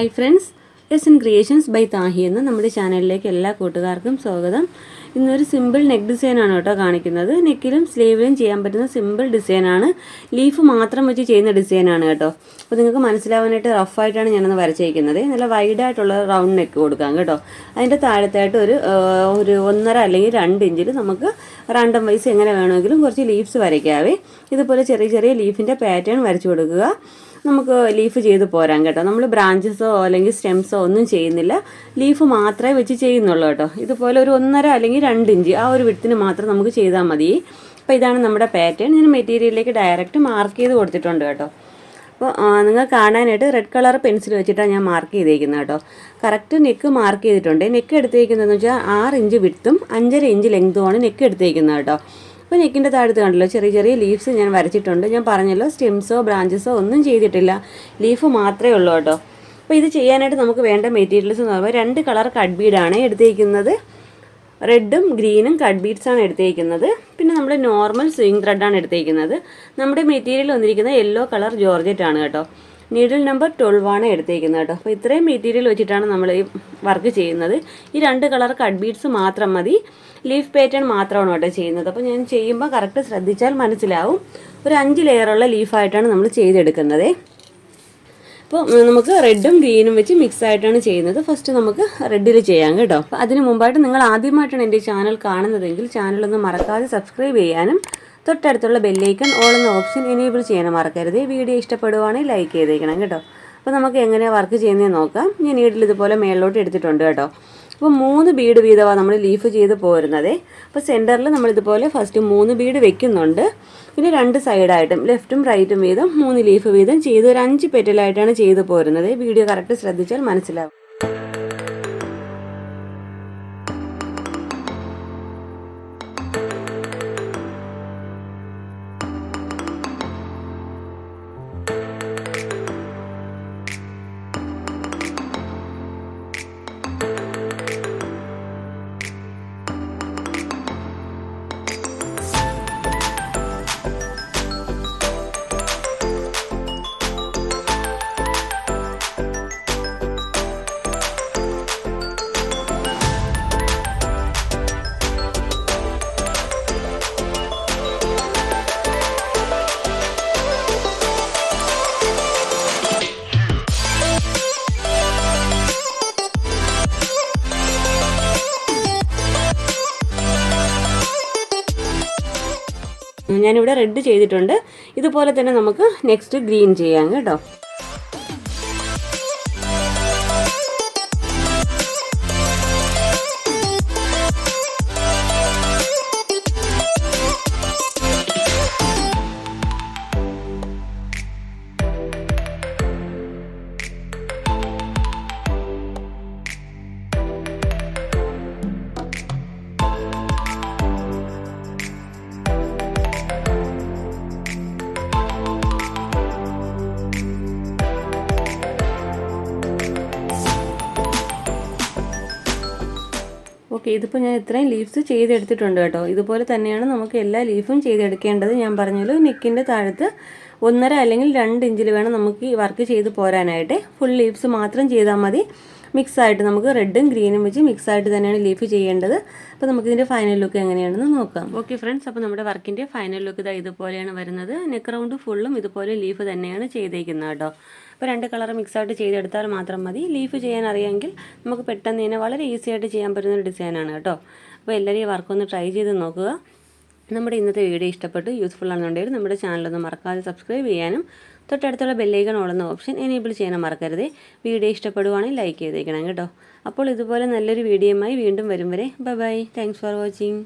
Hi friends S in creations by Thahi എന്ന നമ്മുടെ ചാനലിലേക്ക് എല്ലാ കൂട്ടുകാർക്കും സ്വാഗതം. ഇന്നൊരു സിമ്പിൾ നെക്ക് ഡിസൈനാണ് കേട്ടോ കാണിക്കുന്നത്. നെക്കിലും സ്ലീവിലും ചെയ്യാൻ പറ്റുന്ന സിമ്പിൾ ഡിസൈനാണ് ലീഫ് മാത്രം വെച്ച് ചെയ്യുന്ന ഡിസൈനാണ് കേട്ടോ. അപ്പോൾ നിങ്ങൾക്ക് മനസ്സിലാവാനായിട്ട് റഫായിട്ടാണ് ഞാനൊന്ന് വരച്ചേക്കുന്നത്. നല്ല വൈഡായിട്ടുള്ള റൗണ്ട് നെക്ക് കൊടുക്കാം കേട്ടോ. അതിന്റെ താഴത്തായിട്ട് ഒരു ഒരു ഒന്നര അല്ലെങ്കിൽ രണ്ട് ഇഞ്ചിൽ നമുക്ക് റാൻഡം വൈസ് എങ്ങനെ വേണമെങ്കിലും കുറച്ച് ലീവ്സ് വരയ്ക്കാവേ. ഇതുപോലെ ചെറിയ ചെറിയ ലീഫിന്റെ പാറ്റേൺ വരച്ചു കൊടുക്കുക. നമുക്ക് ലീഫ് ചെയ്ത് പോരാം കേട്ടോ. നമ്മൾ ബ്രാഞ്ചസോ അല്ലെങ്കിൽ സ്റ്റെംസോ ഒന്നും ചെയ്യുന്നില്ല. ലീഫ് മാത്രമേ വെച്ച് ചെയ്യുന്നുള്ളൂ കേട്ടോ. ഇതുപോലെ ഒരു ഒന്നര അല്ലെങ്കിൽ രണ്ട് ഇഞ്ച് ആ ഒരു വിടത്തിന് മാത്രം നമുക്ക് ചെയ്താൽ മതി. അപ്പോൾ ഇതാണ് നമ്മുടെ പാറ്റേൺ ഞാൻ മെറ്റീരിയലിലേക്ക് ഡയറക്റ്റ് മാർക്ക് ചെയ്ത് കൊടുത്തിട്ടുണ്ട് കേട്ടോ. അപ്പോൾ നിങ്ങൾ കാണാനായിട്ട് റെഡ് കളർ പെൻസിൽ വെച്ചിട്ടാണ് ഞാൻ മാർക്ക് ചെയ്തേക്കുന്നത് കേട്ടോ. കറക്റ്റ് നെക്ക് മാർക്ക് ചെയ്തിട്ടുണ്ട്. നെക്ക് എടുത്തേക്കുന്നതെന്ന് വെച്ചാൽ ആറ് ഇഞ്ച് വിട്ടും അഞ്ചര ഇഞ്ച് ലെങ്തുമാണ് നെക്ക് എടുത്തേക്കുന്നത് കേട്ടോ. അപ്പോൾ നെക്കിന്റെ താഴത്ത് കണ്ടല്ലോ ചെറിയ ചെറിയ ലീവ്സ് ഞാൻ വരച്ചിട്ടുണ്ട്. ഞാൻ പറഞ്ഞല്ലോ സ്റ്റെംസോ ബ്രാഞ്ചസോ ഒന്നും ചെയ്തിട്ടില്ല. ലീഫ് മാത്രമേ ഉള്ളൂ കേട്ടോ. അപ്പോൾ ഇത് ചെയ്യാനായിട്ട് നമുക്ക് വേണ്ട മെറ്റീരിയൽസ് എന്ന് പറയുമ്പോൾ രണ്ട് കളർ കട്ട് ബീഡാണ് എടുത്തേക്കുന്നത്. റെഡും ഗ്രീനും കട്ട് ബീഡ്സ് ആണ് എടുത്തേക്കുന്നത്. പിന്നെ നമ്മൾ നോർമൽ സ്വിങ് ത്രെഡാണ് എടുത്തേക്കുന്നത്. നമ്മുടെ മെറ്റീരിയൽ വന്നിരിക്കുന്നത് യെല്ലോ കളർ ജോർജറ്റ് ആണ് കേട്ടോ. നീഡിൽ നമ്പർ ട്വൽവ് ആണ് എടുത്തേക്കുന്നത് കേട്ടോ. അപ്പോൾ ഇത്രയും മെറ്റീരിയൽ വെച്ചിട്ടാണ് നമ്മൾ ഈ വർക്ക് ചെയ്യുന്നത്. ഈ രണ്ട് കളർ കട്ട് ബീഡ്സ് മാത്രം മതി. ലീഫ് പാറ്റേൺ മാത്രമാണ് കേട്ടോ ചെയ്യുന്നത്. അപ്പോൾ ഞാൻ ചെയ്യുമ്പോൾ കറക്റ്റ് ശ്രദ്ധിച്ചാൽ മനസ്സിലാവും. ഒരു അഞ്ച് ലെയറുള്ള ലീഫായിട്ടാണ് നമ്മൾ ചെയ്തെടുക്കുന്നത്. അപ്പോൾ നമുക്ക് റെഡും ഗ്രീനും വെച്ച് മിക്സ് ആയിട്ടാണ് ചെയ്യുന്നത്. ഫസ്റ്റ് നമുക്ക് റെഡിൽ ചെയ്യാം കേട്ടോ. അപ്പോൾ അതിന് മുമ്പായിട്ട് നിങ്ങൾ ആദ്യമായിട്ടാണ് എന്റെ ചാനൽ കാണുന്നതെങ്കിൽ ചാനലൊന്ന് മറക്കാതെ സബ്സ്ക്രൈബ് ചെയ്യാനും തൊട്ടടുത്തുള്ള ബെല്ലൈക്കൺ ഓൾ എന്ന ഓപ്ഷൻ എനേബിൾ ചെയ്യാനും മറക്കരുത്. വീഡിയോ ഇഷ്ടപ്പെടുവാണെങ്കിൽ ലൈക്ക് ചെയ്തേക്കണം കേട്ടോ. അപ്പോൾ നമുക്ക് എങ്ങനെയാണ് വർക്ക് ചെയ്യുന്നതെന്ന് നോക്കാം. ഞാൻ നീഡിൽ ഇതുപോലെ മേളിലോട്ട് എടുത്തിട്ടുണ്ട് കേട്ടോ. അപ്പോൾ മൂന്ന് ബീഡ് വീതമാണ് നമ്മൾ ലീഫ് ചെയ്ത് പോരുന്നത്. അപ്പോൾ സെന്ററിൽ നമ്മളിതുപോലെ ഫസ്റ്റ് മൂന്ന് ബീഡ് വെക്കുന്നുണ്ട്. പിന്നെ രണ്ട് സൈഡായിട്ടും ലെഫ്റ്റും റൈറ്റും വീതം മൂന്ന് ലീഫ് വീതം ചെയ്ത് ഒരു അഞ്ച് പെറ്റലായിട്ടാണ് ചെയ്ത് പോരുന്നത്. വീഡിയോ കറക്റ്റ് ശ്രദ്ധിച്ചാൽ മനസ്സിലാവും. ഞാനിവിടെ റെഡ് ചെയ്തിട്ടുണ്ട്. ഇതുപോലെ തന്നെ നമുക്ക് നെക്സ്റ്റ് ഗ്രീൻ ചെയ്യാം കേട്ടോ. ഓക്കെ ഇതിപ്പോൾ ഞാൻ ഇത്രയും ലീവ്സ് ചെയ്തെടുത്തിട്ടുണ്ട് കേട്ടോ. ഇതുപോലെ തന്നെയാണ് നമുക്ക് എല്ലാ ലീഫും ചെയ്തെടുക്കേണ്ടത്. ഞാൻ പറഞ്ഞല്ലോ നെക്കിന്റെ താഴത്ത് ഒന്നര അല്ലെങ്കിൽ രണ്ട് ഇഞ്ചിൽ വേണം നമുക്ക് ഈ വർക്ക് ചെയ്ത് പോരാനായിട്ട്. ഫുൾ ലീവ്സ് മാത്രം ചെയ്താൽ മതി. മിക്സ് ആയിട്ട് നമുക്ക് റെഡും ഗ്രീനും വെച്ച് മിക്സ് ആയിട്ട് തന്നെയാണ് ലീഫ് ചെയ്യേണ്ടത്. അപ്പോൾ നമുക്ക് ഇതിന്റെ ഫൈനൽ ലുക്ക് എങ്ങനെയാണെന്ന് നോക്കാം. ഓക്കെ ഫ്രണ്ട്സ് അപ്പോൾ നമ്മുടെ വർക്കിന്റെ ഫൈനൽ ലുക്ക് ഇതാ ഇതുപോലെയാണ് വരുന്നത്. നെക്ക് റൗണ്ട് ഫുള്ളും ഇതുപോലെ ലീഫ് തന്നെയാണ് ചെയ്തേക്കുന്നത് കേട്ടോ. അപ്പോൾ രണ്ട് കളർ മിക്സ് ആയിട്ട് ചെയ്തെടുത്താൽ മാത്രം മതി. ലീഫ് ചെയ്യാൻ അറിയാമെങ്കിൽ നമുക്ക് പെട്ടെന്ന് തന്നെ വളരെ ഈസി ആയിട്ട് ചെയ്യാൻ പറ്റുന്ന ഒരു ഡിസൈനാണ് കേട്ടോ. അപ്പോൾ എല്ലാവരും ഈ വർക്കൊന്ന് ട്രൈ ചെയ്ത് നോക്കുക. നമ്മുടെ ഇന്നത്തെ വീഡിയോ ഇഷ്ടപ്പെട്ട് യൂസ്ഫുൾ ആണെന്നുണ്ടെങ്കിൽ നമ്മുടെ ചാനലൊന്ന് മറക്കാതെ സബ്സ്ക്രൈബ് ചെയ്യാനും തൊട്ടടുത്തുള്ള ബെല്ലൈക്കൺ ഓളുന്ന ഓപ്ഷൻ എനേബിൾ ചെയ്യാൻ മറക്കരുത്. വീഡിയോ ഇഷ്ടപ്പെടുവാണെങ്കിൽ ലൈക്ക് ചെയ്തേക്കണം കേട്ടോ. അപ്പോൾ ഇതുപോലെ നല്ലൊരു വീഡിയോയുമായി വീണ്ടും വരും വരെ. Bye bye thanks for watching